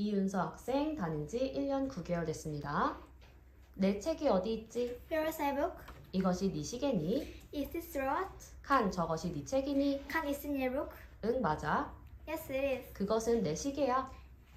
이윤서 학생 다닌 지 1년 9개월 됐습니다. 내 책이 어디 있지? Here is my book. 이것이 네 시계니? Is this robot? 칸 저것이 네 책이니? Can is in your book? 응 맞아. Yes, it is. 그것은 내 시계야.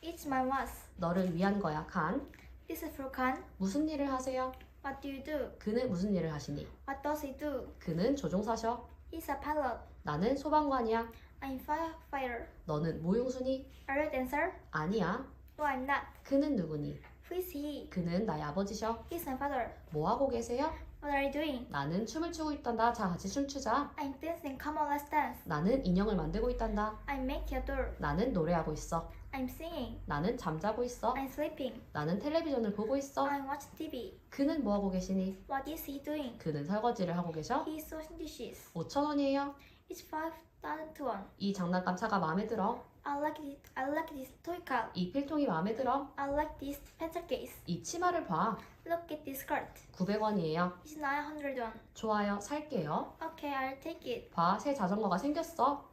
It's my watch. 너를 위한 거야 칸. This is for Khan. 무슨 일을 하세요? What do you do? 그는 무슨 일을 하시니? What does he do? 그는 조종사셔. He's a pilot. 나는 소방관이야. I'm firefighter. 너는 모용순이? Are you dancer? 아니야. No, I'm not. 그는 누구니? Who is he? 그는 나의 아버지셔. He's my father. 뭐 하고 계세요? What are you doing? 나는 춤을 추고 있단다. 자 같이 춤추자. I'm dancing. Come on, let's dance. 나는 인형을 만들고 있단다. I'm making a doll. 나는 노래하고 있어. I'm singing. 나는 잠자고 있어. I'm sleeping. 나는 텔레비전을 보고 있어. I'm watching TV. 그는 뭐 하고 계시니? What is he doing? 그는 설거지를 하고 계셔. He's washing dishes. 5천 원이에요. It's 5,000 won. 이 장난감 차가 마음에 들어. I like it. I like this toy car. 이 필통이 마음에 들어. I like this pencil case. 이 치마를 봐. Look at this skirt. 900원이에요. It's 900 won. 좋아요. 살게요. Okay, I'll take it. 봐. 새 자전거가 생겼어.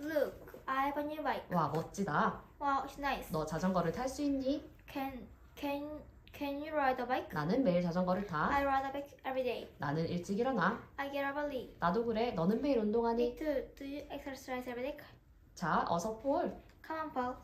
Look, I have a new bike. 와, 멋지다. Wow, it's nice. 너 자전거를 탈 수 있니? Can can can you ride a bike? 나는 매일 자전거를 타. I ride a bike every day. 나는 일찍 일어나. I get up early. 나도 그래. 너는 매일 운동하니? Me too. Do you exercise every day? 자, 어서 폴. Come on, Paul.